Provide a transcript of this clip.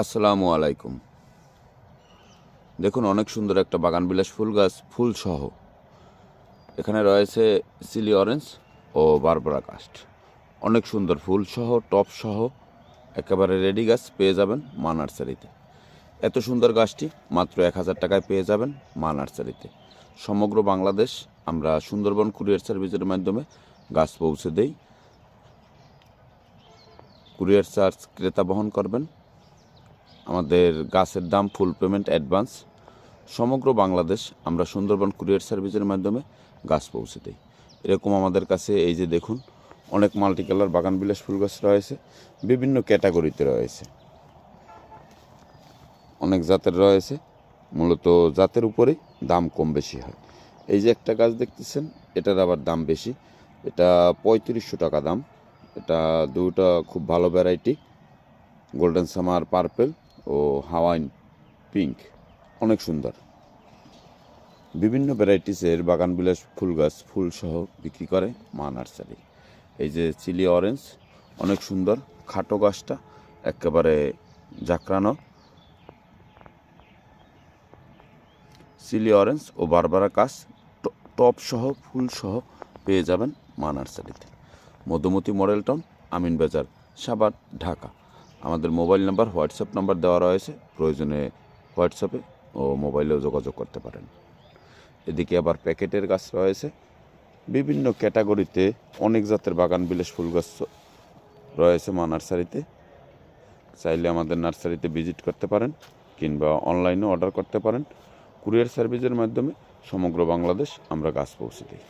আসসালামু আলাইকুম। দেখুন, অনেক সুন্দর একটা বাগান বিলাস ফুল গাছ, ফুল সহ। এখানে রয়েছে সিলি অরেঞ্জ ও বারবারা কাস্ট। অনেক সুন্দর ফুল সহ, টপ সহ, একেবারে রেডি গাছ পেয়ে যাবেন মা নার্সারিতে। এত সুন্দর গাছটি মাত্র এক হাজার টাকায় পেয়ে যাবেন মা নার্সারিতে। সমগ্র বাংলাদেশ আমরা সুন্দরবন কুরিয়ার সার্ভিসের মাধ্যমে গাছ পৌঁছে দেই। কুরিয়ার চার্জ ক্রেতা বহন করবেন আমাদের গাছের দাম ফুল পেমেন্ট অ্যাডভান্স সমগ্র বাংলাদেশ আমরা সুন্দরবন কুরিয়ার সার্ভিসের মাধ্যমে গাছ পৌঁছে দিই। এরকম আমাদের কাছে এই যে দেখুন, অনেক মাল্টি কালার বাগান বিলাস ফুল গাছ রয়েছে, বিভিন্ন ক্যাটাগরিতে রয়েছে। অনেক জাতের রয়েছে, মূলত জাতের উপরেই দাম কম বেশি হয়। এই যে একটা গাছ দেখতেছেন, এটার আবার দাম বেশি। এটা পঁয়ত্রিশশো টাকা দাম। এটা দুটো খুব ভালো ভ্যারাইটি গোল্ডেন সামার পার্পেল ও হাওয়াইন পিঙ্ক। অনেক সুন্দর। বিভিন্ন ভ্যারাইটিসের বাগান বিলাস ফুল গাছ ফুল সহ বিক্রি করে মা নার্সারি। এই যে চিলি অরেঞ্জ অনেক সুন্দর। খাটো গাছটা একেবারে জাকরানো। চিলি অরেঞ্জ ও বারবারা কাজ টপ সহ ফুল সহ পেয়ে যাবেন মা নার্সারিতে। মধুমতি মডেল টাউন আমিন বাজার সাভার, ঢাকা। আমাদের মোবাইল নাম্বার, হোয়াটসঅ্যাপ নাম্বার দেওয়া রয়েছে। প্রয়োজনে হোয়াটসঅ্যাপে ও মোবাইলেও যোগাযোগ করতে পারেন। এদিকে আবার প্যাকেটের গাছ রয়েছে। বিভিন্ন ক্যাটাগরিতে অনেক জাতের বাগান বিলাস ফুল গাছ রয়েছে মা নার্সারিতে চাইলে আমাদের নার্সারিতে ভিজিট করতে পারেন কিংবা অনলাইনে অর্ডার করতে পারেন। কুরিয়ার সার্ভিসের মাধ্যমে সমগ্র বাংলাদেশ আমরা গাছ পৌঁছে দিই।